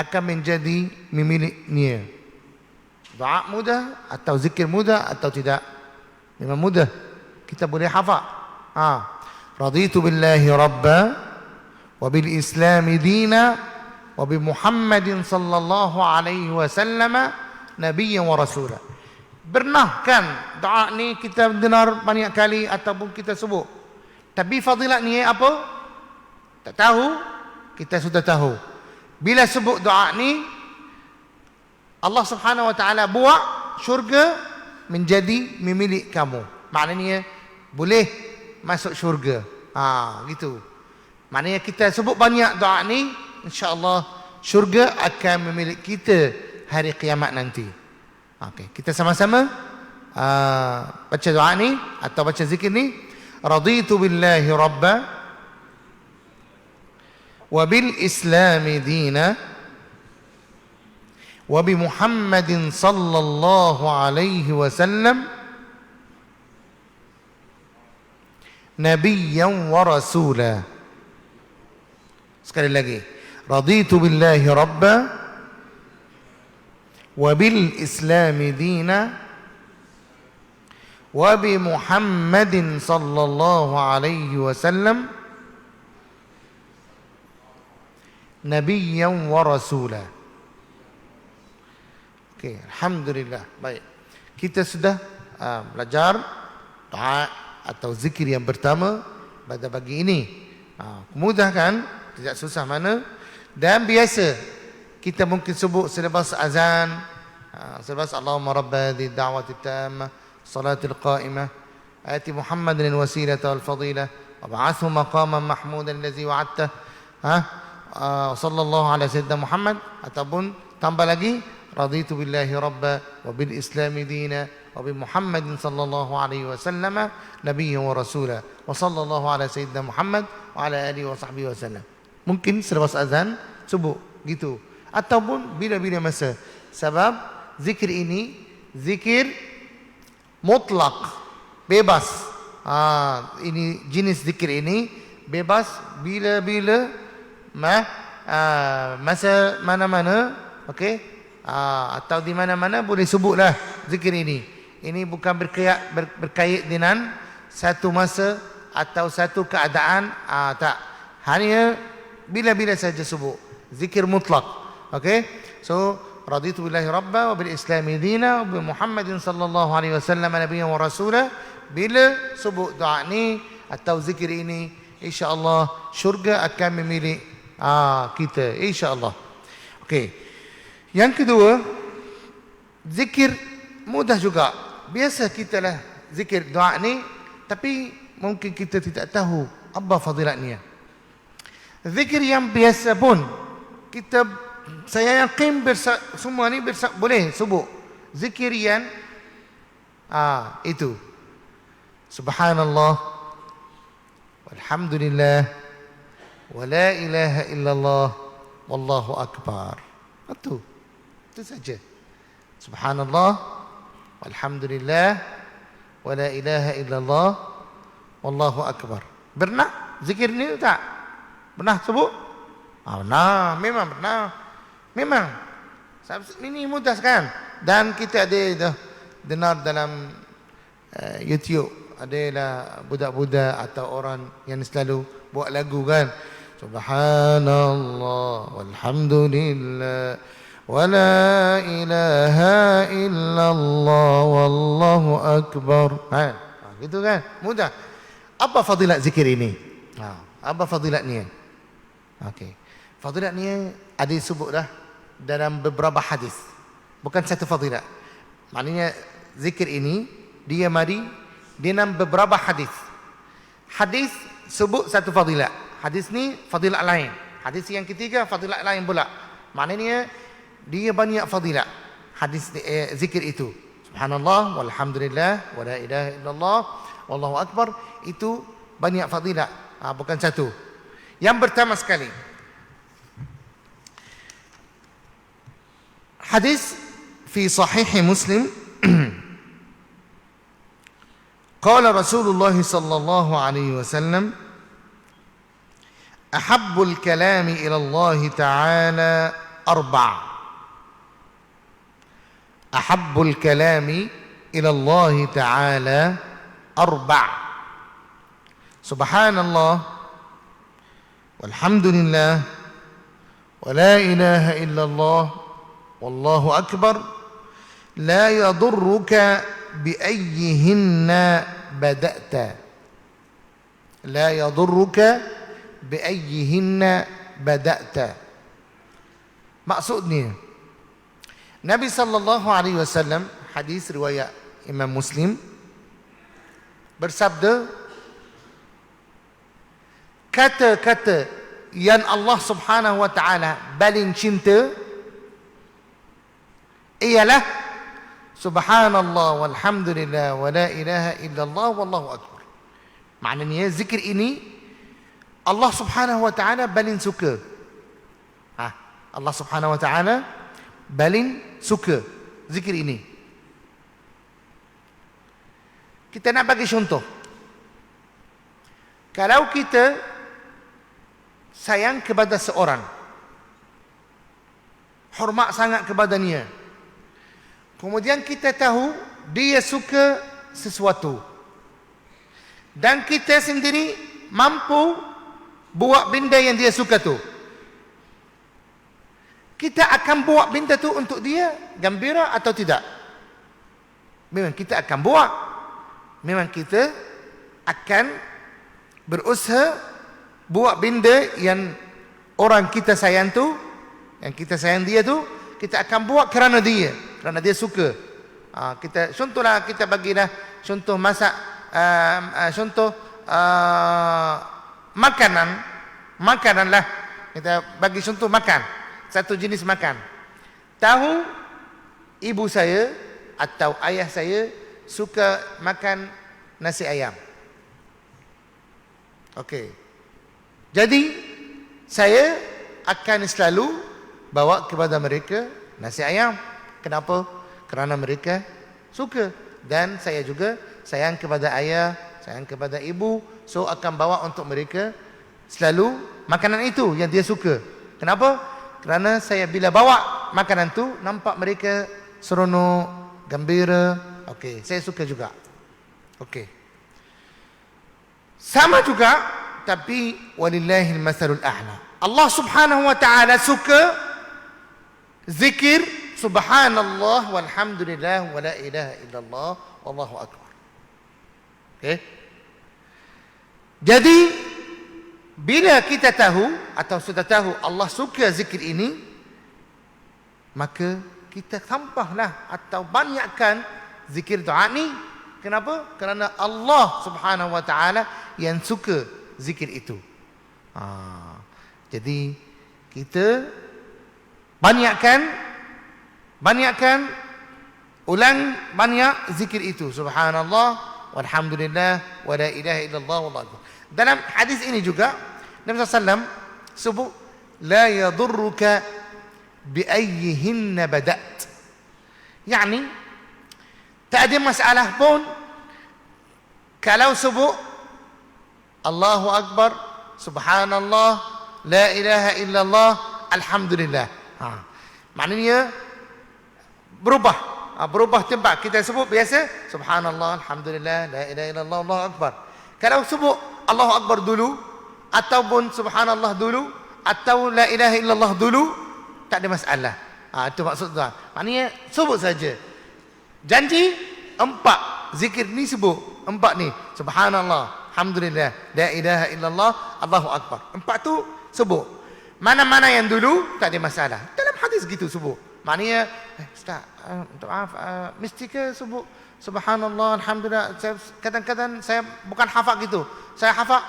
akan menjadi memiliknya. Doa mudah atau zikir mudah atau tidak? Memang mudah. Kita boleh hafal. Ha. Raditu billahi rabba wa bil islam dina wa bi Muhammadin sallallahu alaihi wasallam nabiyyan wa rasula. Pernah kan doa ni kita dengar banyak kali ataupun kita sebut. Tapi fadilat ni apa? Tak tahu. Kita sudah tahu. Bila sebut doa ni Allah Subhanahu wa taala buat syurga menjadi memilik kamu. Maknanya boleh masuk syurga. Ha gitu. Maknanya kita sebut banyak doa ni insya-Allah syurga akan memilik kita hari kiamat nanti. Okey, kita sama-sama uh, baca doa ni atau baca zikir ni. Raditu billahi rabba وبالإسلام دينا وبمحمد صلى الله عليه وسلم نبيا ورسولا. Sekali lagi. رضيت بالله ربا وبالإسلام دينا وبمحمد صلى الله عليه وسلم nabiyyan wa rasula. Okey, alhamdulillah. Baik. Kita sudah uh, belajar doa atau zikir yang pertama pada pagi ini. Uh, mudah kan? Tidak susah mana? Dan biasa kita mungkin sebut selepas azan, uh, selepas Allahumma rabba di da'wati tamma, salatil qa'imah, ayati Muhammadin al-wasilata wal-fadilah, wa ba'athu maqaman mahmudan allazi wa'adta. Uh, sallallahu alaihi wasallam Muhammad ataupun tambah lagi raditu billahi rabba wa bil islam dina wa bi Muhammadin sallallahu alaihi wasallam nabiyyan wa rasula wa sallallahu ala sayyidina Muhammad wa ala alihi wa sahbihi wasallam mungkin selepas azan subuh gitu ataupun bila-bila masa sebab zikir ini zikir mutlak bebas ha, ini jenis zikir ini bebas bila-bila ma, uh, masa mana-mana okey uh, atau di mana-mana boleh sebutlah zikir ini. Ini bukan berkait ber, berkait dengan satu masa atau satu keadaan. Uh, tak. Hanya bila-bila saja sebut zikir mutlak okey so raditu billahi rabba wa bil islam dina wa bi muhammadin sallallahu alaihi wasallam nabiyyan wa rasula bila sebut doa ni atau zikir ini insyaallah syurga akan memilih ah kita. Insyaallah. Okey. Yang kedua zikir mudah juga. Biasa kita lah zikir doa ni tapi mungkin kita tidak tahu apa fadilatnya. Zikir yang biasa pun kita saya yakin bersa, semua ni bersa, boleh sebut. Zikir yang ah itu. Subhanallah. Walhamdulillah wa la ilaha illallah wallahu akbar. Itu. Itu saja. Subhanallah walhamdulillah wa la ilaha illallah wallahu akbar. Pernah zikir ni tak? Pernah sebut? Ah, pernah, memang pernah. Memang. Ini mudah kan? Dan kita ada dah dengar dalam uh, YouTube adalah budak-budak atau orang yang selalu buat lagu kan. Subhanallah walhamdulillah wala ilaha illallah wallahu akbar. Ha, ha gitu kan? Mudah. Apa fadilat zikir ini? Ha, apa fadilatnya? Okey. Fadilatnya ada disebut dah dalam beberapa hadis. Bukan satu fadilat. Maknanya zikir ini dia mari dalam beberapa hadis. Hadis sebut satu fadilat hadis ni fadilat lain. Hadis yang ketiga fadilat lain pula. Maknanya dia banyak fadilat. Hadis eh, zikir itu. Subhanallah walhamdulillah wala ilaha illallah wallahu akbar itu banyak fadilat. Ha, bukan satu. Yang pertama sekali. Hadis fi sahih Muslim قال رسول الله صلى الله عليه وسلم أحب الكلام إلى الله تعالى أربع. أحب الكلام إلى الله تعالى أربع. سبحان الله والحمد لله ولا إله إلا الله والله أكبر. لا يضرك بأيهن بدأت. لا يضرك بأيهن بدأت maksudnya Nabi sallallahu alaihi wasallam hadis riwayat Imam Muslim bersabda kata-kata yang Allah Subhanahu wa taala paling cinta ialah subhanallah walhamdulillah wala ilaha illallah wallahu akbar maknanya zikir ini Allah Subhanahu wa taala paling suka ha Allah Subhanahu wa taala paling suka zikir ini. Kita nak bagi contoh. Kalau kita sayang kepada seorang, hormat sangat kepadanya, kemudian kita tahu dia suka sesuatu, dan kita sendiri mampu buat benda yang dia suka tu, kita akan buat benda tu untuk dia gembira atau tidak? Memang kita akan buat. Memang kita akan berusaha buat benda yang orang kita sayang tu, yang kita sayang dia tu, kita akan buat kerana dia, kerana dia suka. Ha, kita contohlah kita bagilah contoh masak uh, uh, contoh uh, makanan makanan lah kita bagi contoh makan satu jenis makan. Tahu ibu saya atau ayah saya suka makan nasi ayam. Okey. Jadi saya akan selalu bawa kepada mereka nasi ayam. Kenapa? Kerana mereka suka dan saya juga sayang kepada ayah, sayang kepada ibu, so akan bawa untuk mereka selalu makanan itu yang dia suka. Kenapa? Kerana saya bila bawa makanan tu nampak mereka seronok, gembira. Okey, saya suka juga. Okey. Sama juga tapi walillahil masalul a'la. Allah Subhanahu wa taala suka zikir subhanallah walhamdulillah wala ilaha illallah wallahu akbar. Okey. Jadi bila kita tahu atau sudah tahu Allah suka zikir ini, maka kita tambahlah atau banyakkan zikir doa ni. Kenapa? Kerana Allah Subhanahu Wa Taala yang suka zikir itu. Ha. Jadi kita banyakkan banyakkan ulang banyak zikir itu. Subhanallah walhamdulillah wala ilaha illallah wallahu dalam hadis ini juga Nabi SAW sebut la yadurruka bi ayyihinna badat. Yani tak ada masalah pun kalau sebut Allahu Akbar, Subhanallah, La ilaha illallah, Alhamdulillah. Ha. Maknanya berubah. Ha, berubah tempat. Kita sebut biasa Subhanallah, Alhamdulillah, La ilaha illallah, Allahu Akbar. Kalau sebut Allahu Akbar dulu, ataupun subhanallah dulu atau la ilaha illallah dulu tak ada masalah. Ha, itu maksud tuan. Maknanya sebut saja. Janji empat zikir ni sebut. Empat ni. Subhanallah, alhamdulillah, la ilaha illallah, Allahu akbar. Empat tu sebut. Mana-mana yang dulu tak ada masalah. Dalam hadis gitu sebut. Maknanya eh, ustaz, uh, uh, mesti ke sebut subhanallah, alhamdulillah. Kadang-kadang saya bukan hafal gitu. Saya hafal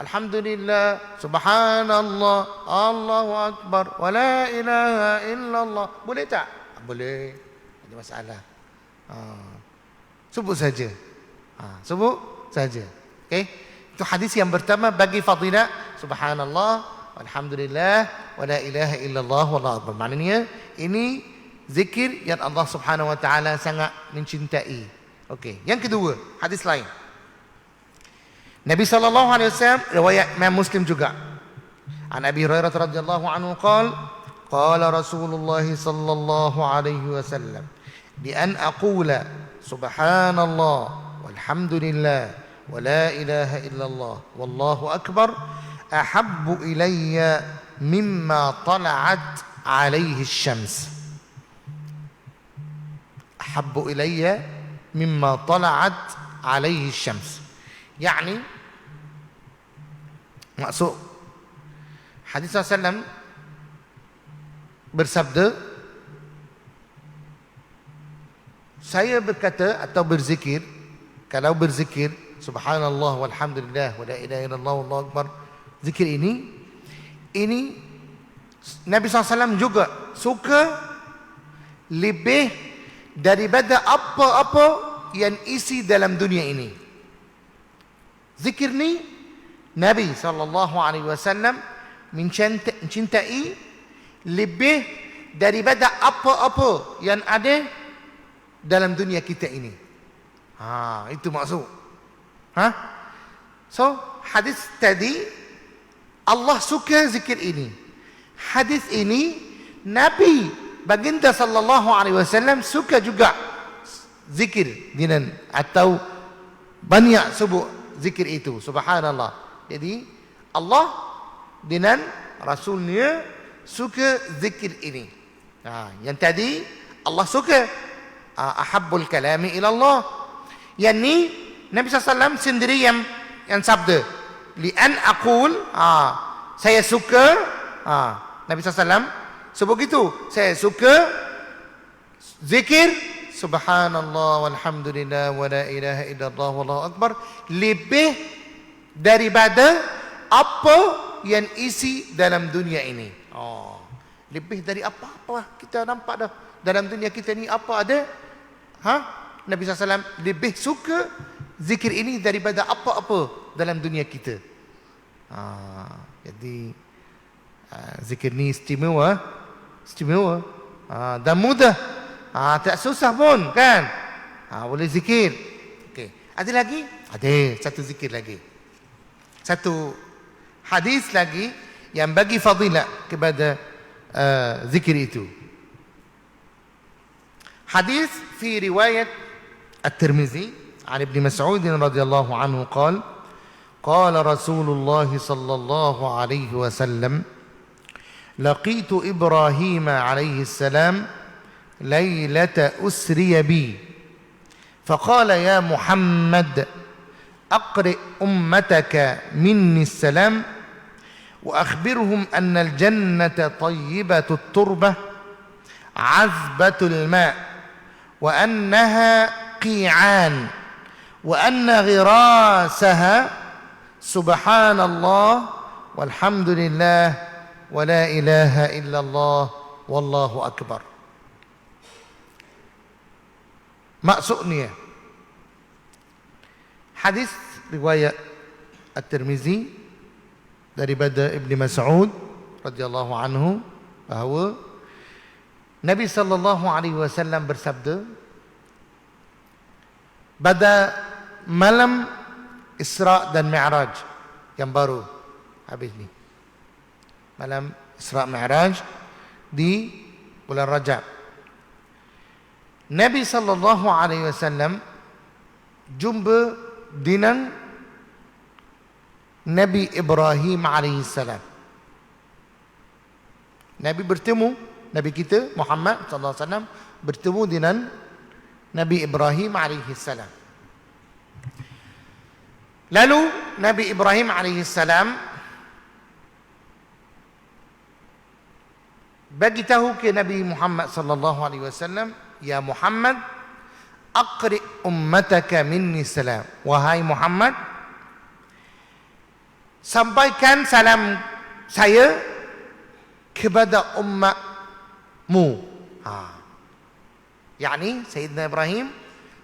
Alhamdulillah, Subhanallah, Allahu Akbar, wa la ilaha illallah. Boleh tak? Boleh. Ada masalah. Ha. Sebut saja. Ha. Sebut saja. Okay? Itu hadis yang pertama bagi fadilah. Subhanallah, Alhamdulillah, wa la ilaha illallah, wallahu akbar. Maknanya, ini zikir yang Allah subhanahu wa ta'ala sangat mencintai. Okay. Yang kedua, hadis lain. Nabi sallallahu alaihi wasallam riwayat Imam Muslim juga. عن أبي هريرة رضي الله عنه قال قال رسول الله صلى الله عليه وسلم بأن أقول سبحان الله والحمد لله ولا إله إلا الله والله أكبر أحب إلي مما طلعت عليه الشمس أحب إلي مما طلعت عليه الشمس يعني maksud hadis Rasulullah bersabda saya berkata atau berzikir kalau berzikir subhanallah walhamdulillah wala ilaha illallah wallahu akbar zikir ini ini Nabi SAW juga suka lebih daripada apa-apa yang isi dalam dunia ini zikir ni Nabi SAW mencintai lebih daripada apa-apa yang ada dalam dunia kita ini. Ha, itu maksud. Ha? So, hadis tadi Allah suka zikir ini. Hadis ini Nabi baginda sallallahu alaihi wasallam suka juga zikir dengan atau banyak sebut zikir itu. Subhanallah. Jadi Allah dengan Rasulnya suka zikir ini. Ha, yang tadi Allah suka ha, ahabbul kalami ila Allah. Yang ni Nabi SAW sendiri yang yang sabda. Lian aqul ha, saya suka ha, Nabi SAW sebut gitu. Saya suka zikir subhanallah walhamdulillah wala ilaha illallah wallahu akbar lebih daripada apa yang isi dalam dunia ini. Oh, lebih dari apa-apa kita nampak dah dalam dunia kita ni apa ada? Ha? Nabi SAW lebih suka zikir ini daripada apa-apa dalam dunia kita. Ha, jadi ha, zikir ni istimewa, istimewa ha, dan mudah. Ha, tak susah pun kan? Ha, boleh zikir. Okey. Ada lagi? Ada satu zikir lagi satu hadis lagi yang bagi fadilah kepada uh, zikir itu. Hadis fi riwayat At-Tirmizi عن ابن مسعود رضي الله عنه قال قال رسول الله صلى الله عليه وسلم لقيت إبراهيم عليه السلام ليلة أسري بي. فقال يا محمد أقرئ أمتك مني السلام وأخبرهم أن الجنة طيبة التربة عذبة الماء وأنها قيعان وأن غراسها سبحان الله والحمد لله ولا إله إلا الله والله أكبر maksudnya hadis riwayat At-Tirmizi daripada Ibn Mas'ud radhiyallahu anhu bahawa Nabi sallallahu alaihi wasallam bersabda pada malam Isra dan Mi'raj yang baru habis ni malam Isra Mi'raj di bulan Rajab Nabi sallallahu alaihi wasallam jumpa dengan Nabi Ibrahim alaihissalam. Nabi bertemu Nabi kita Muhammad sallallahu alaihi wasallam bertemu dengan Nabi Ibrahim alaihissalam. Lalu Nabi Ibrahim alaihissalam bagi tahu ke Nabi Muhammad sallallahu alaihi wasallam, "Ya Muhammad, Aqri ummataka minni salam. Wahai Muhammad, sampaikan salam saya kepada umatmu. Ha. Yani Sayyidina Ibrahim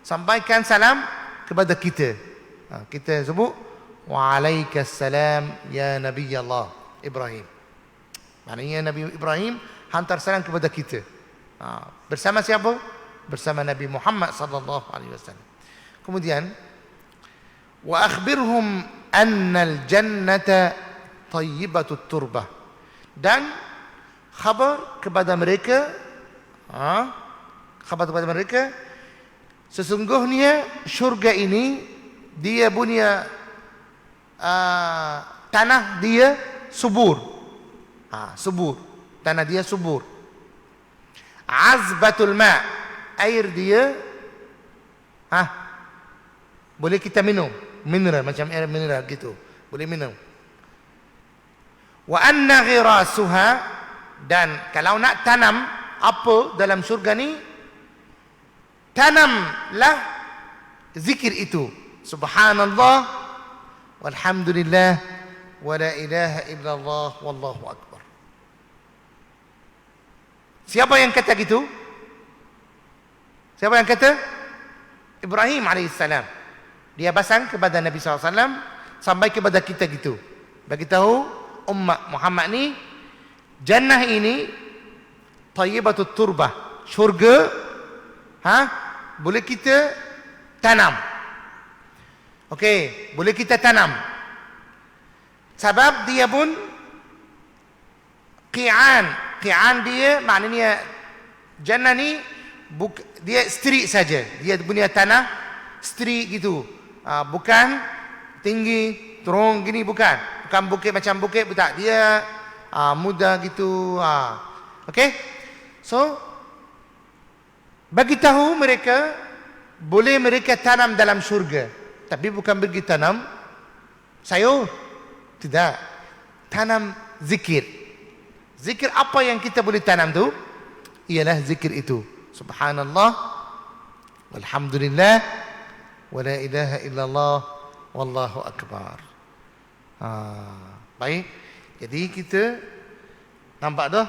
sampaikan salam kepada kita. Ha. kita sebut Waalaikumsalam ya Nabi Allah Ibrahim. Maknanya Nabi Ibrahim hantar salam kepada kita. Ha. bersama siapa? bersama Nabi Muhammad sallallahu alaihi wasallam. Kemudian wa akhbirhum anna al-jannata tayyibatut turbah. Dan khabar kepada mereka ha, khabar kepada mereka sesungguhnya syurga ini dia punya uh, tanah dia subur ha, subur tanah dia subur. Azbatul ma air dia ha, boleh kita minum? Mineral macam air mineral gitu. Boleh minum. Wa anna ghirasuha dan kalau nak tanam apa dalam surga ni tanamlah zikir itu. Subhanallah walhamdulillah wa la ilaha illallah wallahu akbar siapa yang kata gitu? Siapa yang kata? Ibrahim alaihissalam. Dia pasang kepada Nabi SAW sampai kepada kita gitu. Bagi tahu umat Muhammad ni jannah ini tayyibatut turbah syurga ha? Boleh kita tanam. Okey, boleh kita tanam. Sebab dia pun qi'an. Qi'an dia maknanya jannah ni buk, dia street saja. Dia punya tanah street gitu. Uh, bukan tinggi, turun gini bukan. Bukan bukit macam bukit tak. Dia uh, mudah gitu. Uh. Okey. So bagi tahu mereka boleh mereka tanam dalam syurga. Tapi bukan pergi tanam sayur. Tidak. Tanam zikir. Zikir apa yang kita boleh tanam tu? Ialah zikir itu. Subhanallah. Walhamdulillah. Wa la ilaha illallah. Wallahu akbar. Ha, baik. Jadi kita nampak dah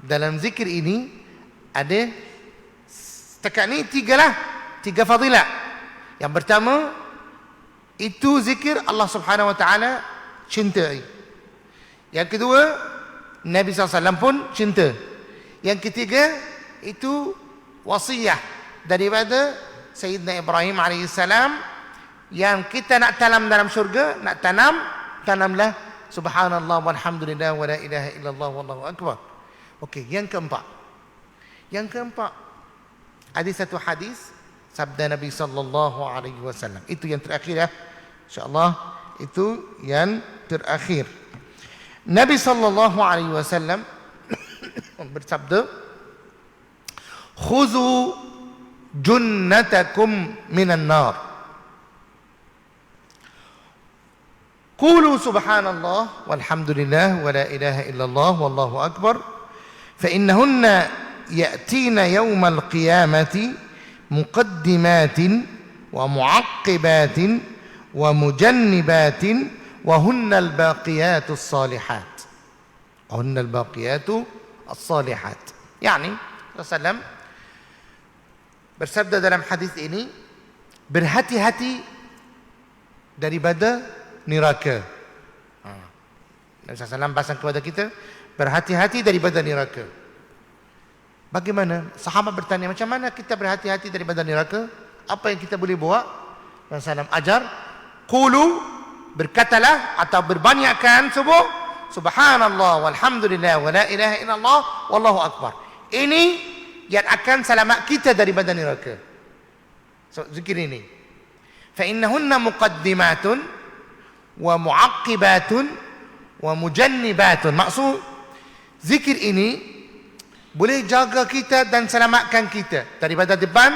dalam zikir ini ada setakat ni tiga lah. Tiga fadilat. Yang pertama itu zikir Allah Subhanahu wa taala cintai. Yang kedua, Nabi SAW pun cinta. Yang ketiga, itu wasiat daripada Sayyidina Ibrahim AS yang kita nak tanam dalam syurga, nak tanam, tanamlah subhanallah walhamdulillah wa la ilaha illallah wallahu akbar. Okey, yang keempat. Yang keempat, ada satu hadis sabda Nabi sallallahu alaihi wasallam. Itu yang terakhir ya. Insyaallah itu yang terakhir. Nabi સલ્લાહ અલી વસલ્લમ શબ્દ ખુઝુ جنتكم من النار قولوا سبحان الله والحمد لله ولا اله الا الله والله اكبر فانهن ياتين يوم القيامه مقدمات ومعقبات ومجنبات وهن الباقيات الصالحات وهن الباقيات الصالحات يعني Rasulullah bersabda dalam hadis ini berhati-hati daripada neraka. Nabi SAW pasang kepada kita berhati-hati daripada neraka. Bagaimana? Sahabat bertanya, macam mana kita berhati-hati daripada neraka? Apa yang kita boleh buat? Rasulullah ajar, Kulu, berkatalah atau berbanyakkan subuh subhanallah walhamdulillah wala ilaha illallah wallahu akbar. Ini yang akan selamat kita dari badan neraka. So, zikir ini. Fa innahunna muqaddimatun wa muaqqibatun wa mujannibatun. Maksud zikir ini boleh jaga kita dan selamatkan kita daripada depan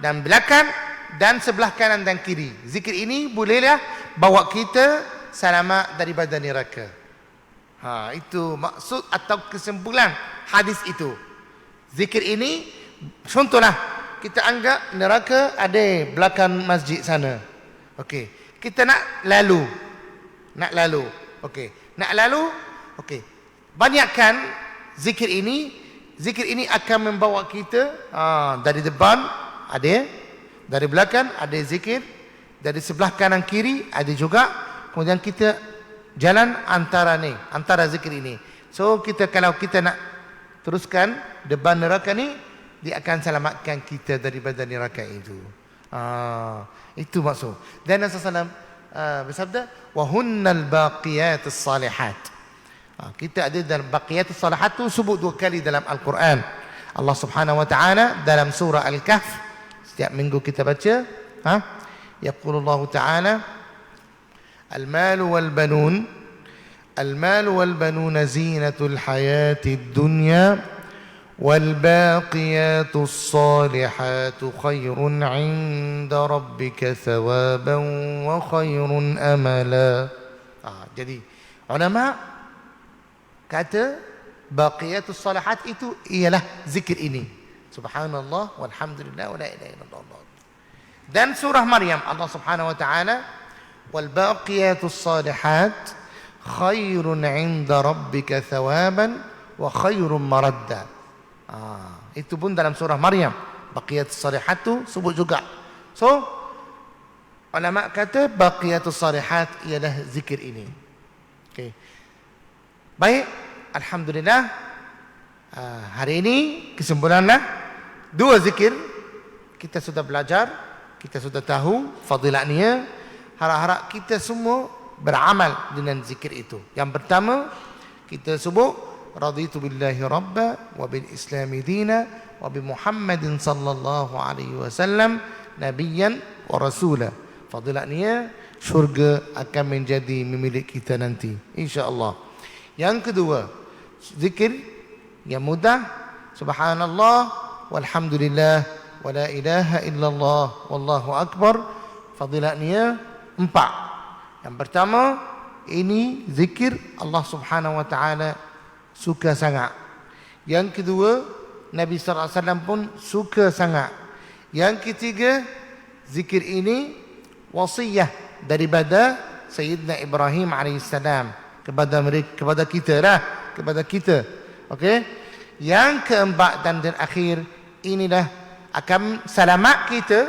dan belakang dan sebelah kanan dan kiri. Zikir ini bolehlah bawa kita selamat daripada neraka. Ha, itu maksud atau kesimpulan hadis itu. Zikir ini contohlah kita anggap neraka ada belakang masjid sana. Okey. Kita nak lalu. Nak lalu. Okey. Nak lalu. Okey. Banyakkan zikir ini zikir ini akan membawa kita ha, dari depan ada dari belakang ada zikir dari sebelah kanan kiri ada juga kemudian kita jalan antara ni antara zikir ini so kita kalau kita nak teruskan depan neraka ni dia akan selamatkan kita daripada neraka itu ha, itu maksud dan Rasulullah uh, bersabda wa hunnal baqiyatus salihat. Ha, kita ada dalam baqiyatus salihat tu sebut dua kali dalam al-Quran. Allah Subhanahu wa taala dalam surah Al-Kahf setiap minggu kita baca ha يقول الله تعالى المال والبنون المال والبنون زينة الحياة الدنيا والباقيات الصالحات خير عند ربك ثوابا وخير أملا. آه جديد علماء كات باقيات الصالحات إتو إيه له ذكر itu سبحان الله والحمد لله ولا إله إلا الله dan surah maryam Allah Subhanahu wa taala wal baqiyatus salihat khairun 'inda rabbika thawaban wa khairun maradda Ha, itu pun dalam surah Maryam. Baqiyat salihat tu sebut juga. So, ulama kata baqiyat salihat ialah zikir ini. Okay. Baik, Alhamdulillah. Uh, hari ini kesimpulanlah dua zikir kita sudah belajar, kita sudah tahu fadilatnya. Harap-harap kita semua beramal dengan zikir itu. Yang pertama kita sebut raditu billahi rabba wa bil islami dina wa bi muhammadin sallallahu alaihi wasallam nabiyan wa rasula. Fadilatnya syurga akan menjadi milik kita nanti insyaallah. Yang kedua zikir yang mudah. Subhanallah walhamdulillah wala ilaha illallah wallahu akbar fadilatnya empat yang pertama ini zikir Allah Subhanahu wa taala suka sangat. Yang kedua, Nabi sallallahu alaihi wasallam pun suka sangat. Yang ketiga, zikir ini wasiyah daripada Sayyidina Ibrahim alaihissalam kepada mereka kepada kita lah, kepada kita. Okey? Yang keempat dan terakhir, inilah akan selamat kita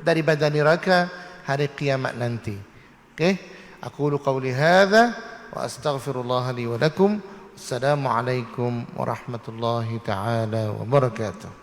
daripada neraka hari kiamat nanti. Okey? Aku lu qawli hadza wa astaghfirullah li wa lakum. Assalamualaikum warahmatullahi taala wabarakatuh.